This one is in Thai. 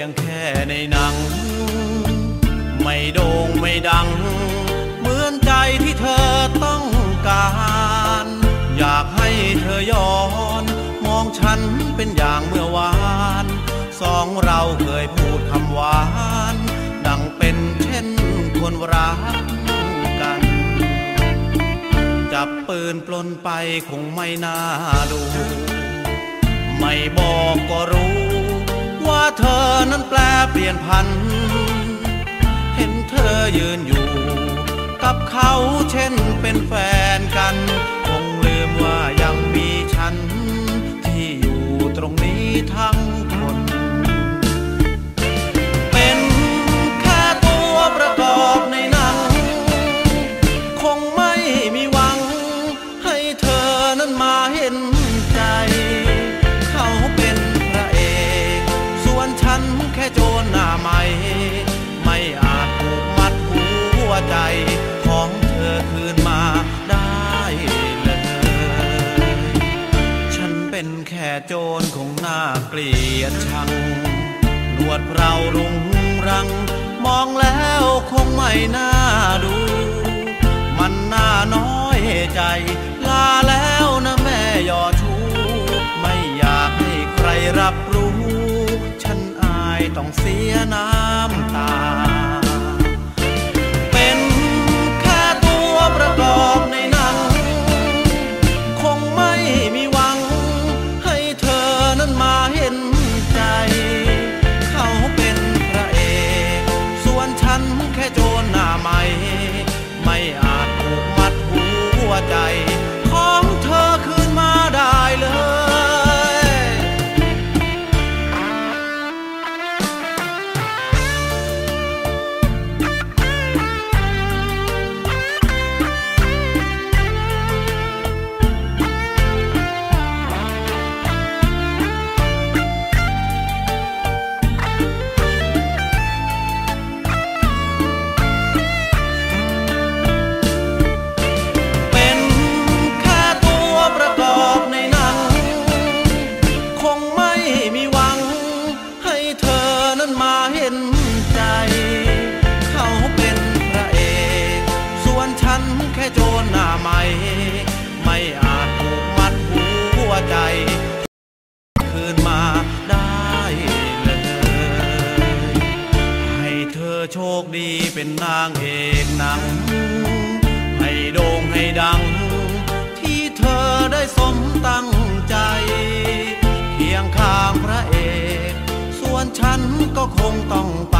ียงแค่ในหนัง ไม่โด่งไม่ดัง เหมือนใจที่เธอต้องการ อยากให้เธอย้อน มองฉันเป็นอย่างเมื่อวาน สองเราเคยพูดคำหวาน ดังเป็นเช่นคนรักกัน จับปืนปลนไปคงไม่น่าดู ไม่บอกก็รู้ ว่าเธอนั้นแปลเปลี่ยนพัน เห็นเธอยืนอยู่ กับเขาเช่นเป็นแฟนกัน คงลืมว่ายังมีฉัน ที่อยู่ตรงนี้ทั้ง โจรคงน่าเกลียดชัง หนวดเรารุงรัง มองแล้วคงไม่น่าดู มันน่าน้อยใจ ลาแล้วนะแม่ยอชู ไม่อยากให้ใครรับรู้ ฉันอายต้องเสียน้ำ ฉัน นั้นมาเห็นใจ เขาเป็นพระเอก ส่วนฉันแค่โจรหน้าใหม่ ไม่อาจผูกมัดหัวใจ คืนมาได้เลย ให้เธอโชคดีเป็นนางเอกหนัง ฉันก็คงต้องไป